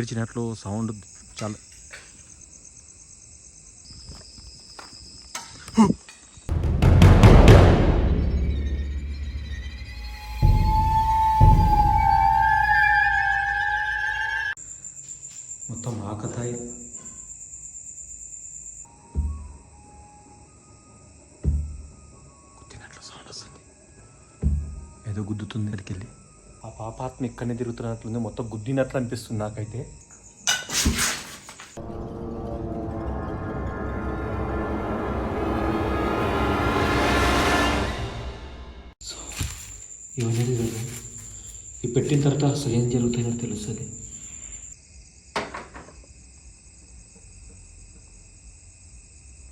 ఏడ్చినట్లు sound చాలా పాపాత్మ ఇక్కడనే తిరుగుతున్నట్లుంది. మొత్తం గుద్దినట్లు అనిపిస్తుంది నాకైతే. ఇవన్నీ. ఇవి పెట్టిన తర్వాత అసలు ఏం జరుగుతుందో తెలుస్తుంది.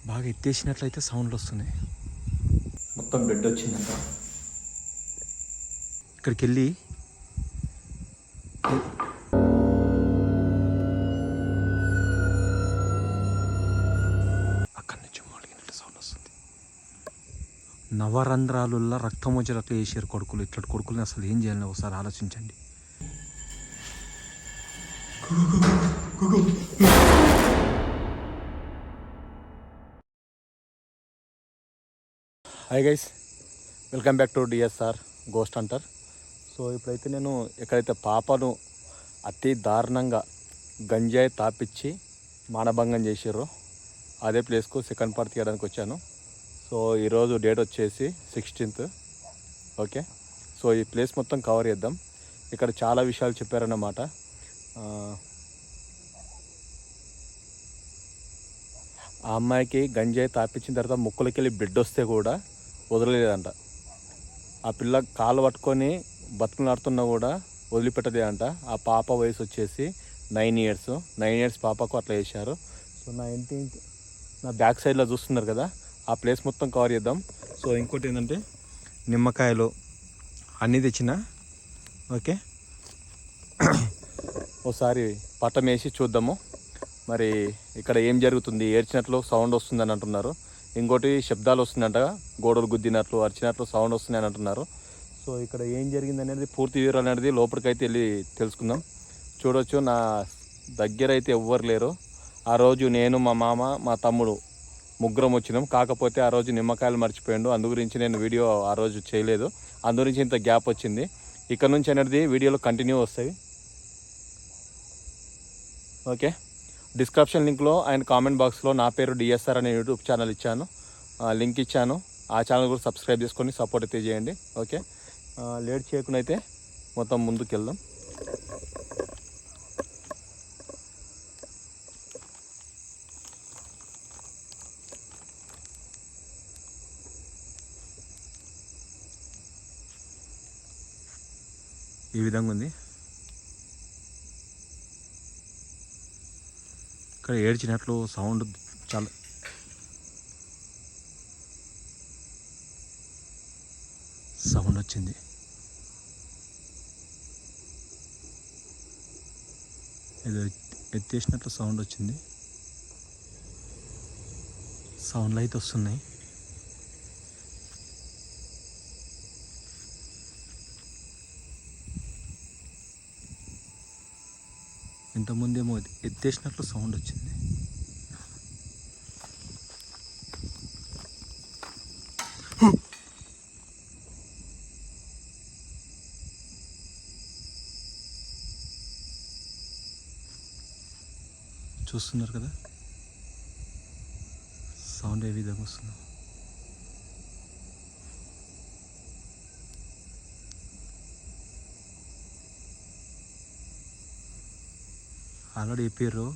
బాగా ఎత్తేసినట్లయితే సౌండ్లు వస్తున్నాయి. మొత్తం బెడ్ వచ్చిందంట. ఇక్కడికి వెళ్ళి అక్కడి నుంచి మొలిగినట్టు సౌండ్ వస్తుంది. నవరంధ్రాలుల్లో రక్తం వచ్చేటట్లు వేసారు కొడుకులు ఇట్లాంటి కొడుకుల్ని అసలు ఏం చేయాలని ఒకసారి ఆలోచించండి. Hi guys welcome back to DSR ghost hunter so ఇప్పుడైతే నేను ఎక్కడైతే పాపను అతి దారుణంగా గంజాయి తాపిచ్చి మానభంగం చేసారో అదే ప్లేస్కు సెకండ్ పార్ట్ తీయడానికి వచ్చాను. సో ఈరోజు డేట్ వచ్చేసి సిక్స్టీన్త్. ఓకే? సో ఈ ప్లేస్ మొత్తం కవర్ చేద్దాం. ఇక్కడ చాలా విషయాలు చెప్పారన్నమాట. ఆ, ఆ అమ్మాయికి గంజాయి తాపించిన తర్వాత ముక్కులకి వెళ్ళి బ్లడ్ వస్తే కూడా వదలలేదంట. ఆ పిల్ల కాలు పట్టుకొని బతుకులాడుతున్నా కూడా వదిలిపెట్టదే అంట. ఆ పాప వయసు వచ్చేసి నైన్ ఇయర్స్ నైన్ ఇయర్స్ పాపకు అట్లా చేశారు. సో నా ఇంటి నా బ్యాక్ సైడ్లో చూస్తున్నారు కదా ఆ ప్లేస్ మొత్తం కవర్ చేద్దాం. సో ఇంకోటి ఏంటంటే నిమ్మకాయలు అన్నీ తెచ్చిన ఓకే? ఒకసారి పట్టం వేసి చూద్దాము. మరి ఇక్కడ ఏం జరుగుతుంది? ఏడ్చినట్లు సౌండ్ వస్తుందని అంటున్నారు. ఇంకోటి శబ్దాలు వస్తుందంట. గోడలు గుద్దినట్లు అరిచినట్లు సౌండ్ వస్తుంది అని అంటున్నారు. సో ఇక్కడ ఏం జరిగింది అనేది పూర్తి వివరాలు అనేది లోపలికైతే వెళ్ళి తెలుసుకుందాం. చూడొచ్చు నా దగ్గర అయితే ఎవ్వరు లేరు. ఆ రోజు నేను మా మామ మా తమ్ముడు ముగ్గురం వచ్చినాం. కాకపోతే ఆ రోజు నిమ్మకాయలు మర్చిపోయాడు. అందు గురించి నేను వీడియో ఆ రోజు చేయలేదు. అందు గురించి ఇంత గ్యాప్ వచ్చింది. ఇక్కడ నుంచి అనేది వీడియోలు కంటిన్యూ వస్తాయి. ఓకే. డిస్క్రిప్షన్ లింక్లో అండ్ కామెంట్ బాక్స్లో నా పేరు డిఎస్ఆర్ అనే యూట్యూబ్ ఛానల్ ఇచ్చాను. లింక్ ఇచ్చాను. ఆ ఛానల్ కూడా సబ్స్క్రైబ్ చేసుకొని సపోర్ట్ అయితే చేయండి. ఓకే. లేట్ చేయకుండా అయితే మొత్తం ముందుకు వెళ్దాం ఈ విధంగా ఉంది. ఇక్కడ ఏడ్చినట్లు సౌండ్ చాలా సౌండ్ వచ్చింది ఏదో ఎత్తేసినట్లు సౌండ్ వచ్చింది సౌండ్లు అయితే వస్తున్నాయి ఇంతకుముందేమో ఎత్తేసినట్లు సౌండ్ వచ్చింది చూస్తున్నారు కదా. సౌండ్ ఏ విధంగా వస్తుందో. ఆల్రెడీ చెప్పారు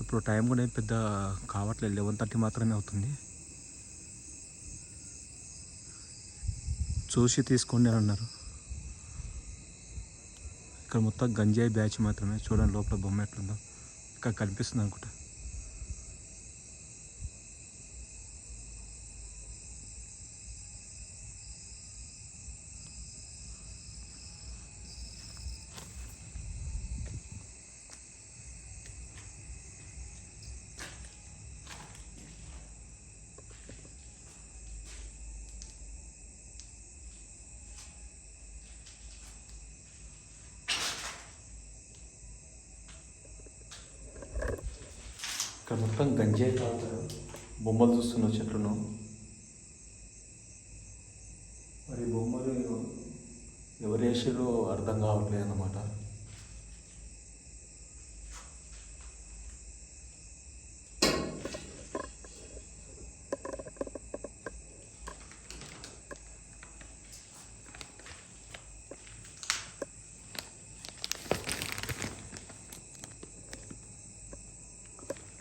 ఇప్పుడు టైం కూడా ఏం పెద్ద కావట్లేదు. లెవెన్ థర్టీ మాత్రమే అవుతుంది. చూసి తీసుకోండి అని అన్నారు. ఇక్కడ మొత్తం గంజాయి బ్యాచ్ మాత్రమే. చూడండి లోపల బొమ్మ ఎట్లుందో. ఇక్కడ కనిపిస్తుంది అనుకుంటా. మొత్తం గంజే తాగుతారు. బొమ్మలు చూస్తున్న చెట్లను మరి బొమ్మలు ఎవరు వేసారో అర్థం కావట్లేదు అన్నమాట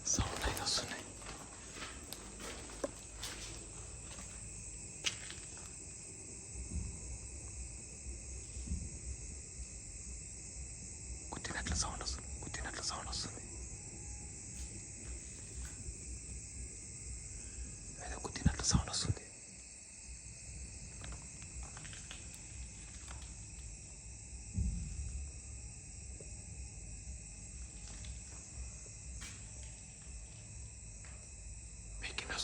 సౌండ్ అయితే వస్తున్నాయి కుట్టినట్లు సౌండ్ వస్తుంది కుట్టినట్లు సౌండ్ వస్తుంది ఏదో కుట్టినట్లు సౌండ్ వస్తుంది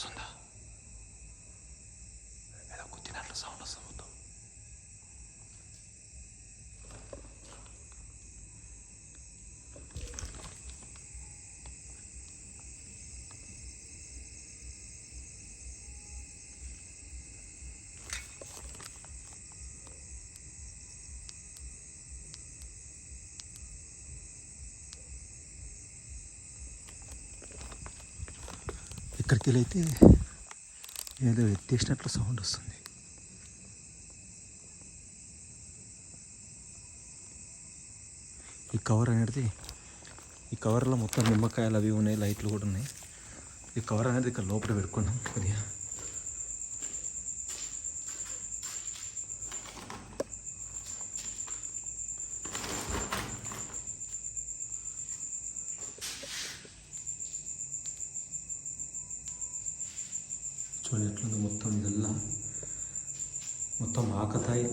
మీకు వస్తుందా ఏదో కుట్టినట్లు సౌండ్ వస్తుంది మొత్తం ఇక్కడికి వెళ్ళైతే ఏదో ఎత్తేసినట్లు సౌండ్ వస్తుంది. ఈ కవర్ అనేది ఈ కవర్లో మొత్తం నిమ్మకాయలు అవి ఉన్నాయి లైట్లు కూడా ఉన్నాయి. ఈ కవర్ అనేది ఇక్కడ లోపల పెట్టుకున్నాం కొద్దిగా చూడండి ఎట్లుంది మొత్తం ఇదల్లా? మొత్తం ఆకతాయి.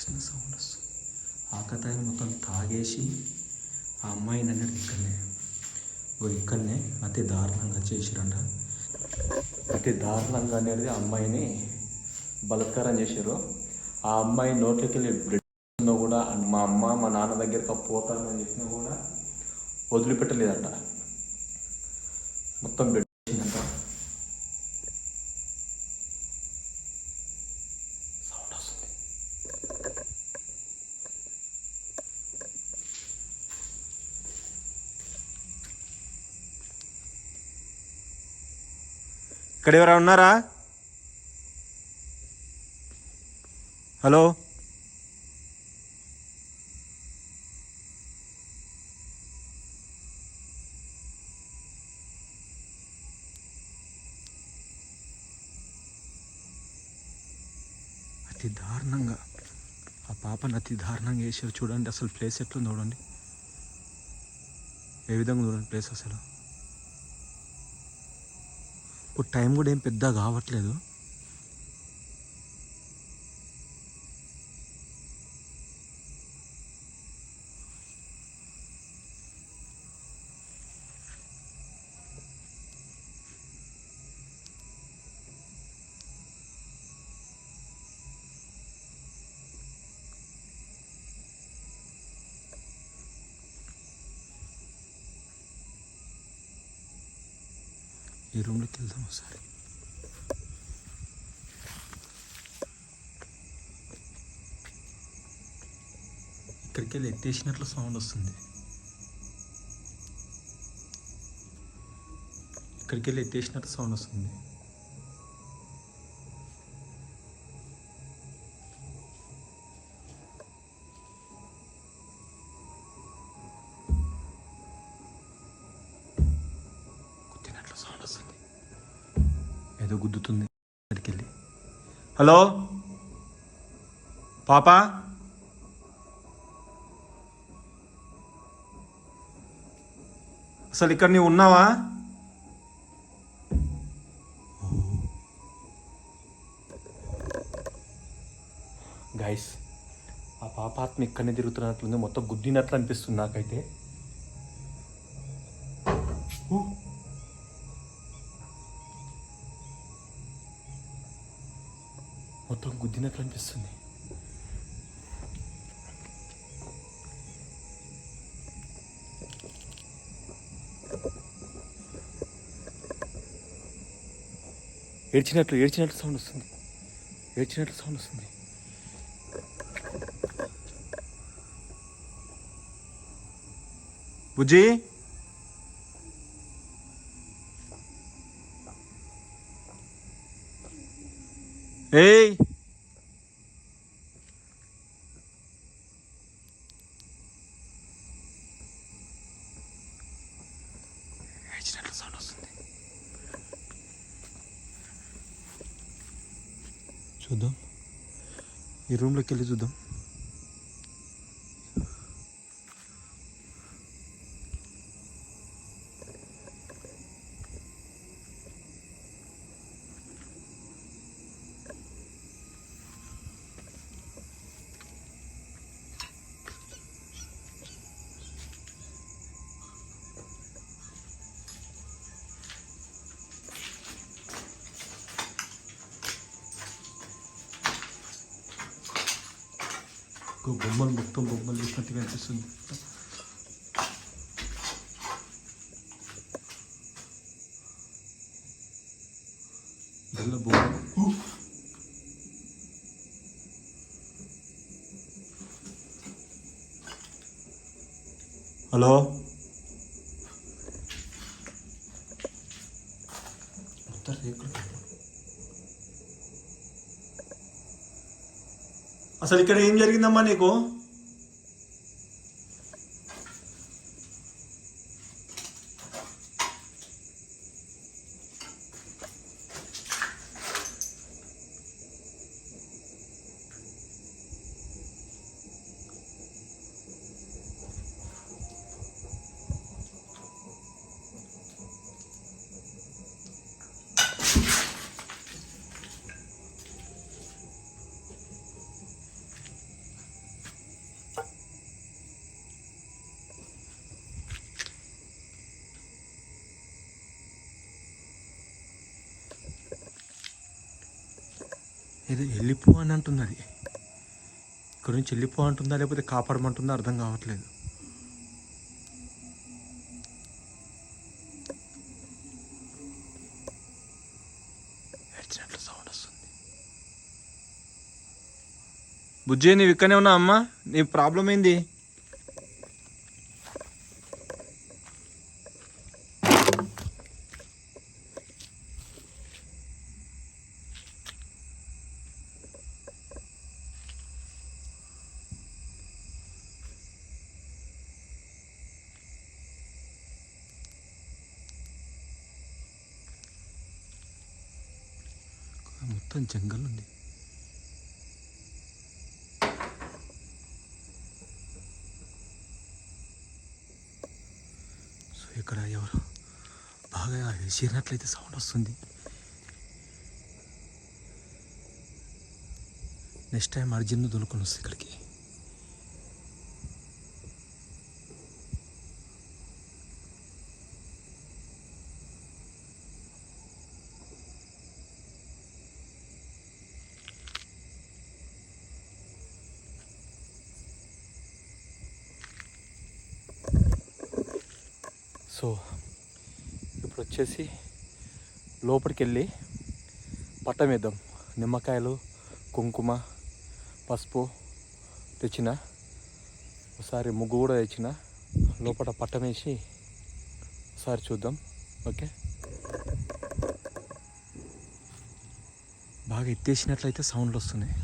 ఏదో సౌండ్ వస్తుంది. ఆకతాయిని మొత్తం తాగేసి ఆ అమ్మాయిని అనేది ఇక్కడనే ఓ ఇక్కడనే అతి దారుణంగా చేసిరంట. అతి దారుణంగా అనేది ఆ అమ్మాయిని బలత్కారం చేశారు ఆ అమ్మాయి నోట్లోకి వెళ్ళి బ్లడ్ కూడా మా అమ్మ మా నాన్న దగ్గరికి పోతానని అని చెప్పినా కూడా వదిలిపెట్టలేదంట. మొత్తం బ్లడ్ వచ్చిందంట సౌండ్ వస్తుంది. ఇక్కడ ఎవరైనా ఉన్నారా? హలో అతి దారుణంగా ఆ పాపను అతి దారుణంగా వేసారు చూడండి అసలు ప్లేస్ ఎట్లుంది చూడండి. ఏ విధంగా చూడండి ప్లేస్ అసలు. ఇప్పుడు టైం కూడా ఏం పెద్ద కావట్లేదు. రూమ్లోకి వెళ్దాం ఒకసారి. ఇక్కడికి వెళ్ళి ఎత్తేసినట్లు సౌండ్ వస్తుంది. ఇక్కడికి వెళ్ళి ఎత్తేసినట్లు సౌండ్ వస్తుంది. హలో? పాపా? అసలు ఇక్కడ నీవు ఉన్నావా? గైస్ ఆ పాపాత్మ ఇక్కడనే తిరుగుతున్నట్లుంది. మొత్తం గుద్దినట్లు అనిపిస్తుంది నాకైతే. పడినట్లు అనిపిస్తుంది ఏడ్చినట్లు ఏడ్చినట్లు సౌండ్ వస్తుంది. ఏడ్చినట్లు సౌండ్ వస్తుంది. బుజ్జి? ఏయ్! ఈ రూమ్లోకి వెళ్ళి చూద్దాం. ఒక బొమ్మలు మొత్తం బొమ్మలు చూసినట్టుగా అనిపిస్తుంది ఇదెಲ್ಲ బొమ్మ హలో మొత్తం రేకులు అసలు ఇక్కడ ఏం జరిగిందమ్మా నీకు? ఏదో వెళ్ళిపో అని అంటున్నది ఇక్కడ నుంచి వెళ్ళిపో అంటుందా లేకపోతే కాపాడమంటుందా అర్థం కావట్లేదు. ఏడ్చినట్లు సౌండ్ వస్తుంది. బుజ్జి నువ్వు ఇక్కడనే ఉన్నా అమ్మా? నీ ప్రాబ్లం ఏంది? మొత్తం జంగల్ ఉంది. సో ఇక్కడ ఎవరు? బాగా చేరినట్లయితే సౌండ్ వస్తుంది. నెక్స్ట్ టైం అర్జున్ దొరుకుని వస్తుంది ఇక్కడికి సో ఇప్పుడు వచ్చేసి లోపలికి వెళ్ళి పట్టం వేద్దాం. నిమ్మకాయలు కుంకుమ పసుపు తెచ్చిన ఒకసారి ముగ్గు కూడా తెచ్చిన లోపల పట్టం వేసి ఒకసారి చూద్దాం. ఓకే? బాగా ఎత్తేసినట్లయితే సౌండ్లు వస్తున్నాయి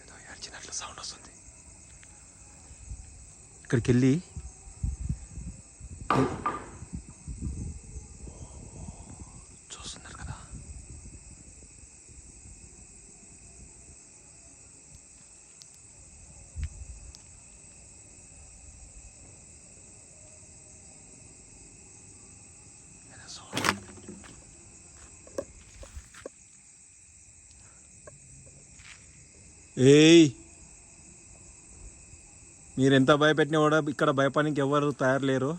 ఏదో ఏడ్చినట్లు సౌండ్ వస్తుంది అక్కడికి వెళ్ళి చూస్తున్నారు కదా. ఏయ్ మీరు ఎంత భయపెట్టినా కూడా ఇక్కడ భయపడానికి ఎవరు తయారు లేరు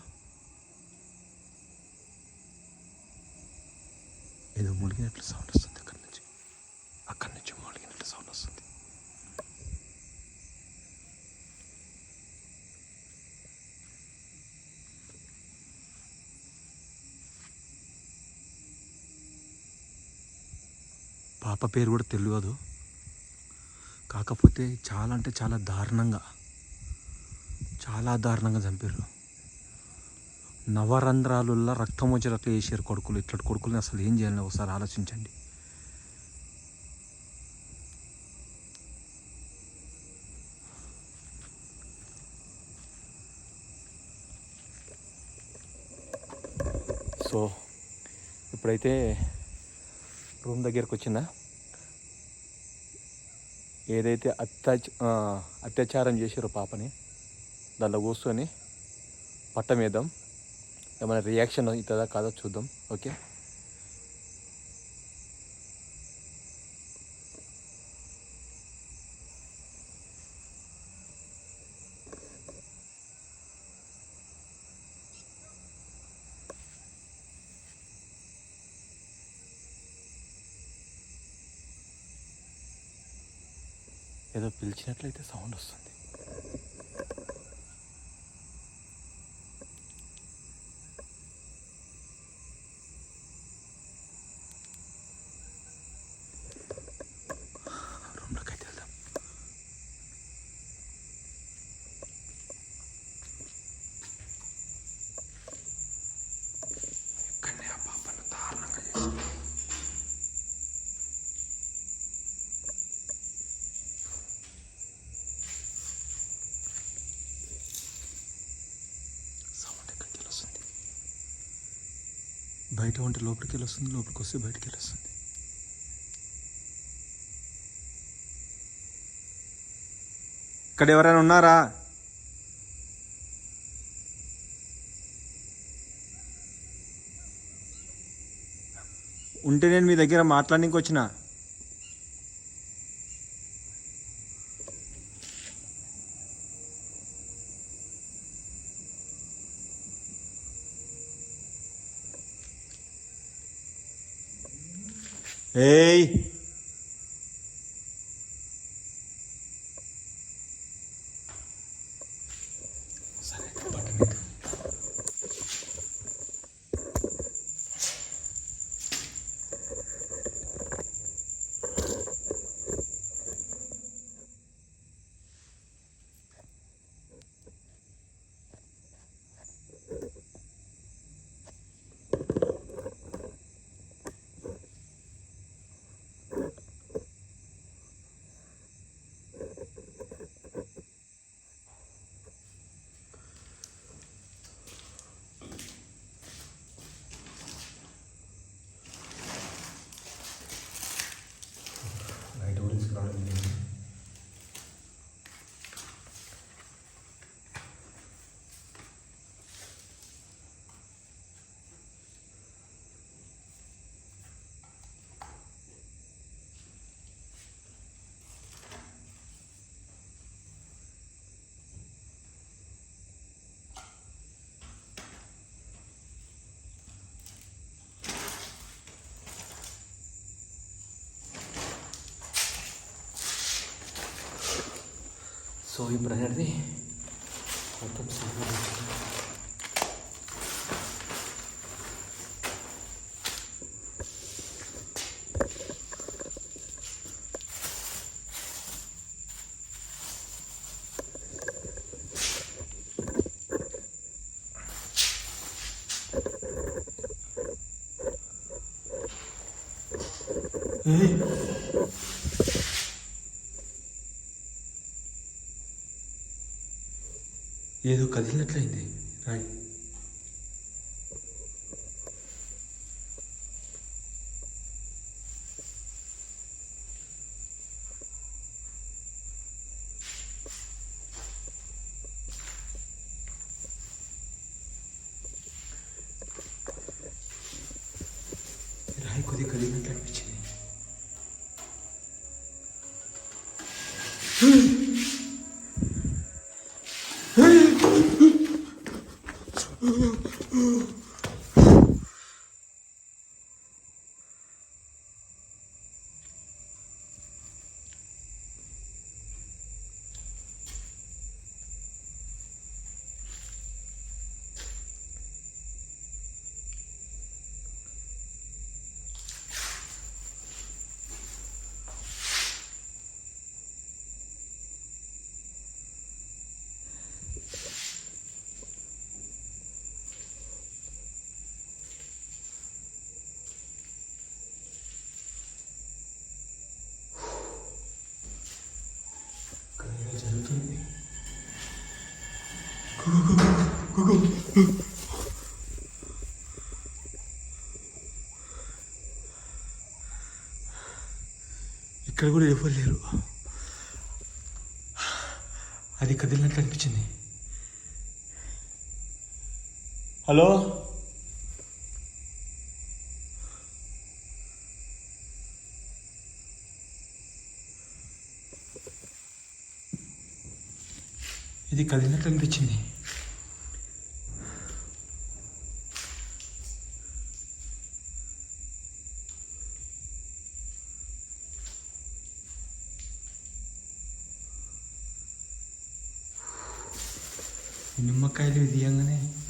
ఏదో మునిగినట్లు సౌండ్ వస్తుంది అక్కడి నుంచి. అక్కడి నుంచి మునిగినట్లు సౌండ్ వస్తుంది. పాప పేరు కూడా తెలియదు. కాకపోతే చాలా అంటే చాలా దారుణంగా చాలా దారుణంగా చంపారు నవరంధ్రాలుల్లా రక్తం వచ్చేటట్లు వేసారు కొడుకులు. ఇట్లా కొడుకుల్ని అసలు ఏం చేయాలని ఒకసారి ఆలోచించండి. సో ఇప్పుడైతే రూమ్ దగ్గరకు వచ్చిందా ఏదైతే అత్యాచ అత్యాచారం చేశారో పాపని దాంట్లో కూర్చొని పట్టం వేద్దాం. ఏమైనా రియాక్షన్ అవుతుందా కాదో చూద్దాం. ఓకే ఏదో పిలిచినట్లయితే సౌండ్ వస్తుంది రూమ్లోకి అయితే వెళ్దాం ఇక్కడనే ఆ పాపను దారుణంగా చేసి సౌండ్ ఎక్కడికి వెళ్ళి వస్తుంది బయట ఉంటే లోపలికి వెళ్ళి వస్తుంది లోపలికి వస్తే బయటికి వెళ్ళి వస్తుంది ఇక్కడ ఎవరైనా ఉన్నారా? ఉంటే నేను మీ దగ్గర మాట్లాడడానికి వచ్చిన? ఏయ్ సరే బటన్ మీద బయట కూడా తీసుకురావడం జరిగింది. సో ఇప్పుడు అనేది మొత్తం సిగ్నల్ వచ్చింది. ఏయ్! ఏదో కదిలినట్లయింది. రాయి. ఇక్కడ కూడా ఎవరు లేరు. అది కదిలినట్లు అనిపించింది. హలో? ఇది కదిలినట్లు అనిపించింది. నిమ్మకాయలు తీయంగానే అక్కడ రాయి